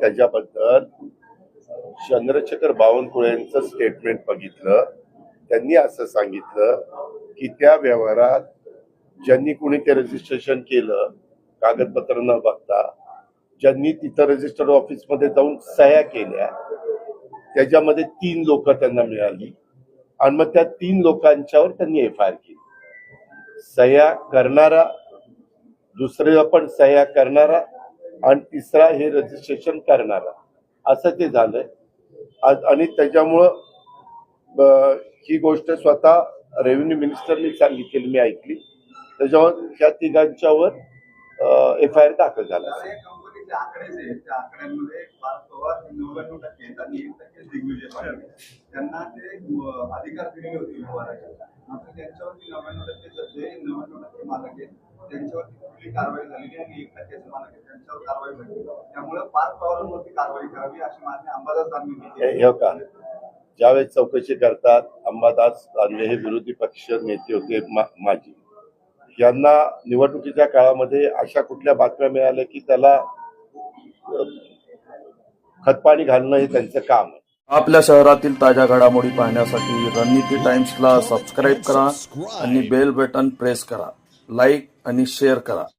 त्याच्याबद्दल चंद्रशेखर बावनकुळेंचं स्टेटमेंट बघितलं. त्यांनी असं सांगितलं की त्या व्यवहारात ज्यांनी कुणी ते रजिस्ट्रेशन केलं कागदपत्र न बघता ज्यांनी तिथं रजिस्टर ऑफिसमध्ये जाऊन सह्या केल्या त्याच्यामध्ये तीन लोक त्यांना मिळाली आणि मग त्या तीन लोकांच्यावर त्यांनी एफ आय आर केली. सह्या करणारा दुसरे पण सह्या करणारा आणि तिसरा हे रजिस्ट्रेशन करणारा असं ते झालंय. आज- आणि त्याच्यामुळं ही गोष्ट स्वतः रेव्हेन्यू मिनिस्टरनी सांगितलेली मी ऐकली. त्याच्यावर ह्या तिघांच्यावर एफ आय आर दाखल झाला. या त्यांना त्यांच्यावरती कुठली कारवाई झालेली आणि एक टक्क्याचे मालक आहेत त्यांच्यावर कारवाई झाली. त्यामुळे पाच पवारांवरती कारवाई करावी अशी मागणी अंबादास दानवे हे ज्यावेळेस चौकशी करतात अंबादास दानवे हे विरोधी पक्ष नेते होते मा- माजी. यांना निवडणुकीच्या काळामध्ये अशा कुठल्या बातम्या मिळाल्या की त्याला खतपाणी घालणं हे त्यांचं काम आहे. आपल्या शहरातील ताज्या घडामोडी पाहण्यासाठी रणनीती टाइम्सला सबस्क्राईब करा आणि बेल बटन प्रेस करा. लाईक आणि शेअर करा.